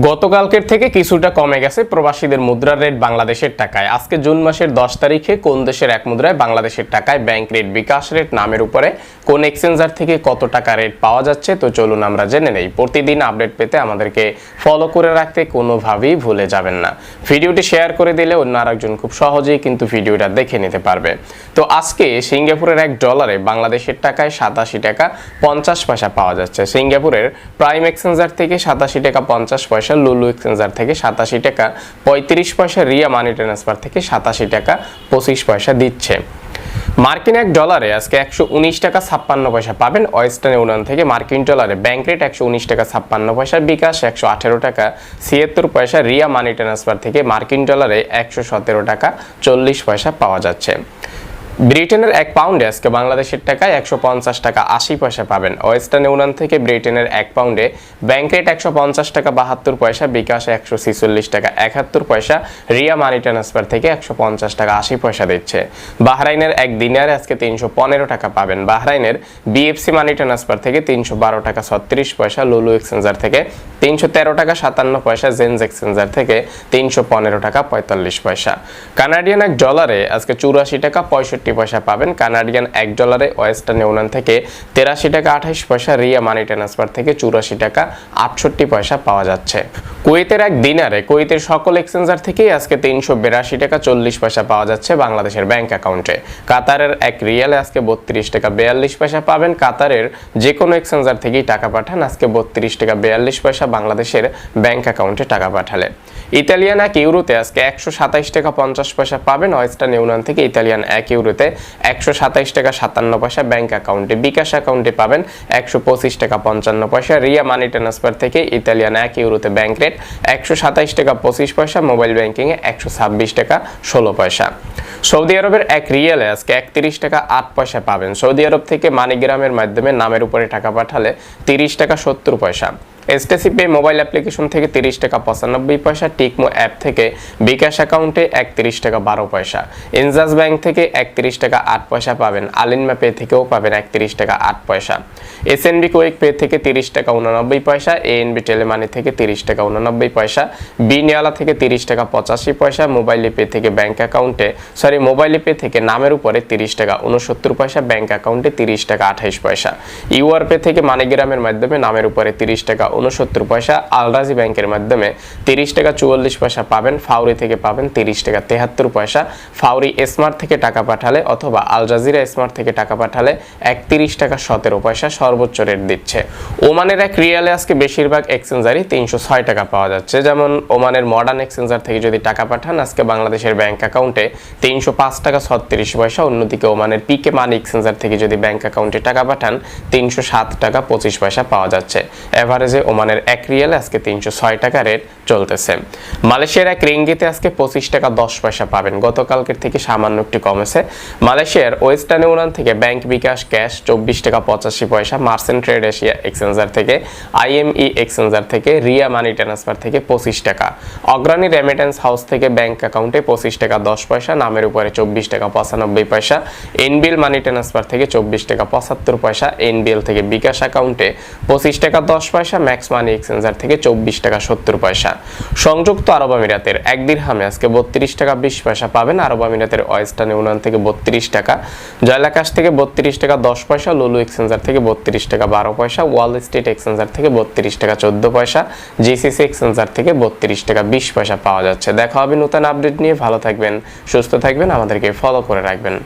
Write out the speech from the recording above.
গতকালকের থেকে কিছুটা কমে গেছে প্রবাসীদের মুদ্রার রেট বাংলাদেশের টাকায়। আজকে জুন মাসের দশ তারিখে কোন দেশের এক মুদ্রায় বাংলাদেশের টাকায় ব্যাংক রেট বিকাশ রেট, নামের উপরে কোন এক্সচেঞ্জার থেকে কত টাকা রেট পাওয়া যাচ্ছে, তো চলুন আমরা জেনে নেই। প্রতিদিন আপডেট পেতে আমাদেরকে ফলো করে রাখতে কোনোভাবেই ভুলে যাবেন না। ভিডিওটি শেয়ার করে দিলে অন্য আরেকজন খুব সহজেই কিন্তু ভিডিওটা দেখে নিতে পারবে। তো আজকে সিঙ্গাপুরের এক ডলারে বাংলাদেশের টাকায় সাতাশি টাকা পঞ্চাশ পয়সা পাওয়া যাচ্ছে। সিঙ্গাপুরের প্রাইম এক্সচেঞ্জার থেকে সাতাশি টাকা পঞ্চাশ পয়সা লুলু এক্সচেঞ্জার থেকে সাতাশি টাকা, পঁয়ত্রিশ পয়সা রিয়া মানি ট্রান্সফার থেকে সাতাশি টাকা, পঁচিশ পয়সা দিচ্ছে। মার্কিন এক ডলারে আজকে একশো উনিশ টাকা ছাপ্পান্ন পয়সা পাবেন। ওয়েস্টার্ন ইউনিয়ন থেকে মার্কিন ডলারে ব্যাংক রেট একশো উনিশ টাকা ছাপ্পান্ন পয়সা, বিকাশ একশো আঠেরো টাকা, ছিয়াত্তর পয়সা রিয়া মানি ট্রান্সফার থেকে মার্কিন ডলারে একশো সতেরো টাকা চল্লিশ পয়সা পাওয়া যাচ্ছে। ব্রিটেনের এক পাউন্ডে আজকে বাংলাদেশের টাকায় একশো পঞ্চাশ টাকা আশি পয়সা পাবেন। ওয়েস্টার্ন ইউনিয়ন থেকে ব্রিটেনের এক পাউন্ডে ব্যাংক রেট একশো পঞ্চাশ টাকা বাহাত্তর পয়সা, বিকাশে একশো ছিচল্লিশ টাকা একাত্তর পয়সা, রিয়া মানি ট্রান্সফার থেকে একশো পঞ্চাশ টাকা আশি পয়সা দিচ্ছে। বাহরাইনের এক দিনারে আজকে তিনশো পনেরো টাকা পাবেন। বাহরাইনের বিএফসি মানি ট্রান্সফার থেকে তিনশো বারো টাকা ছত্রিশ পয়সা, লুলু এক্সচেঞ্জার থেকে তিনশো তেরো টাকা সাতান্ন পয়সা জেন্স এক্সচেঞ্জার থেকে তিনশো পনেরো টাকা পঁয়তাল্লিশ পয়সা। কানাডিয়ান এক ডলারে আজকে চুরাশি টাকা পঁয়ষট্টি পয়সা পাবেন। কানাডিয়ান এক ডলারে ওয়েস্টার্ন ইউনিয়ন থেকে তেরাশি টাকা আঠাইশ পয়সা, রিয়া মানি ট্রান্সফার থেকে চুরাশি টাকা আটষট্টি পয়সা পাওয়া যাচ্ছে। কুয়েতের এক দিনারে কুয়েতের সকল এক্সচেঞ্জার থেকেই আজকে তিনশো বিরাশি টাকা চল্লিশ পয়সা পাওয়া যাচ্ছে বাংলাদেশের ব্যাংক অ্যাকাউন্টে। কাতারের এক রিয়ালে আজকে বত্রিশ টাকা বিয়াল্লিশ পয়সা পাবেন। কাতারের যে কোনো এক্সচেঞ্জার থেকেই টাকা পাঠান। আজকে বত্রিশ টাকা বিয়াল্লিশ পয়সা বাংলাদেশের ব্যাংক অ্যাকাউন্টে টাকা পাঠালে। ইতালিয়ান এক ইউরোতে আজকে একশো সাতাইশ টাকা পঞ্চাশ পয়সা পাবেন। ওয়েস্টার্ন ইউনিয়ন থেকে ইতালিয়ান এক ইউরোতে একশো সাতাইশ টাকা সাতান্ন পয়সা ব্যাংক অ্যাকাউন্টে, বিকাশ অ্যাকাউন্টে পাবেন একশো পঁচিশ টাকা পঞ্চান্ন পয়সা। রিয়া মানি ট্রান্সফার থেকে ইতালিয়ান এক ইউরোতে ব্যাংক রেট একশো সাতাইশ টাকা পঁচিশ পয়সা, মোবাইল ব্যাংকিংয়ে একশো ছাব্বিশ টাকা ষোলো পয়সা। সৌদি আরবের এক রিয়েলে আজকে একত্রিশ টাকা আট পয়সা পাবেন। সৌদি আরব থেকে মানিগ্রামের মাধ্যমে নামের উপরে টাকা পাঠালে তিরিশ টাকা সত্তর পয়সা। এসটিসি পে মোবাইল অ্যাপ্লিকেশন থেকে তিরিশ টাকা পঁচানব্বই পয়সা, টিকমো অ্যাপ থেকে বিকাশ অ্যাকাউন্টে একত্রিশ টাকা বারো পয়সা। ইনজাস ব্যাংক থেকে একত্রিশ টাকা আট পয়সা পাবেন। আলিনমা পে থেকেও পাবেন একত্রিশ টাকা আট পয়সা। এসএনবি কোয়েক পে থেকে তিরিশ টাকা উননব্বই পয়সা, এএনবি টেলিমানি থেকে তিরিশ টাকা উননব্বই পয়সা, বিনিয়ালা থেকে তিরিশ টাকা পঁচাশি পয়সা, মোবাইল পে থেকে ব্যাংক অ্যাকাউন্টে, সরি, মোবাইল পে থেকে নামের উপরে তিরিশ টাকা উনসত্তর পয়সা, ব্যাংক অ্যাকাউন্টে তিরিশ টাকা আঠাইশ পয়সা। ইউআর পে থেকে মানিগ্রামের মাধ্যমে নামের উপরে তিরিশ টাকা উনসত্তর পয়সা আলরাজি ব্যাংকের মাধ্যমে তিরিশ টাকা চুয়াল্লিশ পয়সা পাবেন, ফাউরি থেকে পাবেন তিরিশ টাকা তেহাত্তর পয়সা। ফাউরি স্মার্ট থেকে টাকা পাঠালে অথবা আল জাজিরা স্মার্ট থেকে টাকা পাঠালে একত্রিশ টাকা সতেরো পয়সা সর্বোচ্চ রেট দিচ্ছে। ওমানের এক রিয়ালে আজকে বেশিরভাগ এক্সচেঞ্জারই তিনশো ছয় টাকা পাওয়া যাচ্ছে। যেমন ওমানের মডার্ন এক্সচেঞ্জার থেকে যদি টাকা পাঠান, আজকে বাংলাদেশের ব্যাংক অ্যাকাউন্টে তিনশো পাঁচ টাকা ছত্রিশ পয়সা, অন্যদিকে ওমানের পিকে মানি এক্সচেঞ্জার থেকে যদি ব্যাংক অ্যাকাউন্টে টাকা পাঠান, তিনশো সাত টাকা পঁচিশ পয়সা পাওয়া যাচ্ছে। এভারেজে ওমানের এক রিয়ালে আজকে তিনশো ছয় টাকা রেট চলতেছে। মালয়েশিয়ার এক রিঙ্গিতে আজকে পঁচিশ টাকা দশ পয়সা পাবেন। গতকালকের থেকে সামান্য একটু কমেছে। মালয়েশিয়ার ওয়েস্টার্ন ইউনিয়ন থেকে ব্যাংক বিকাশ ক্যাশ চব্বিশ টাকা পঁচাশি পয়সা মার্সেন্ট ট্রেড এশিয়া এক্সচেঞ্জার থেকে, আইএমই এক্সচেঞ্জার থেকে, রিয়া মানি ট্রান্সফার থেকে পঁচিশ টাকা। অগ্রণী রেমিটেন্স হাউস থেকে ব্যাংক অ্যাকাউন্টে পঁচিশ টাকা দশ পয়সা, নামের উপরে চব্বিশ টাকা পঁচানব্বই পয়সা, এনবিএল মানি ট্রান্সফার থেকে চব্বিশ টাকা পঁচাত্তর পয়সা, এনবিএল থেকে বিকাশ অ্যাকাউন্টে পঁচিশ টাকা দশ পয়সা ম্যাক্স মানি এক্সচেঞ্জার থেকে চব্বিশ টাকা সত্তর পয়সা। সংযুক্ত আরব আমিরাতের এক দিরহামে আজকে বত্রিশ টাকা বিশ পয়সা পাবেন। আরব আমিরাতের ওয়েস্টার্ন ইউনিয়ন থেকে বত্রিশ টাকা, জয়লাকাশ থেকে বত্রিশ টাকা দশ পয়সা, লুলু এক্সচেঞ্জার থেকে বত্রিশ টাকা বারো পয়সা, ওয়াল স্ট্রিট এক্সচেঞ্জার থেকে বত্রিশ টাকা চোদ্দ পয়সা, জিসিসি এক্সচেঞ্জার থেকে বত্রিশ টাকা বিশ পয়সা পাওয়া যাচ্ছে। দেখা হবে নতুন আপডেট নিয়ে। ভালো থাকবেন, সুস্থ থাকবেন, আমাদেরকে ফলো করে রাখবেন।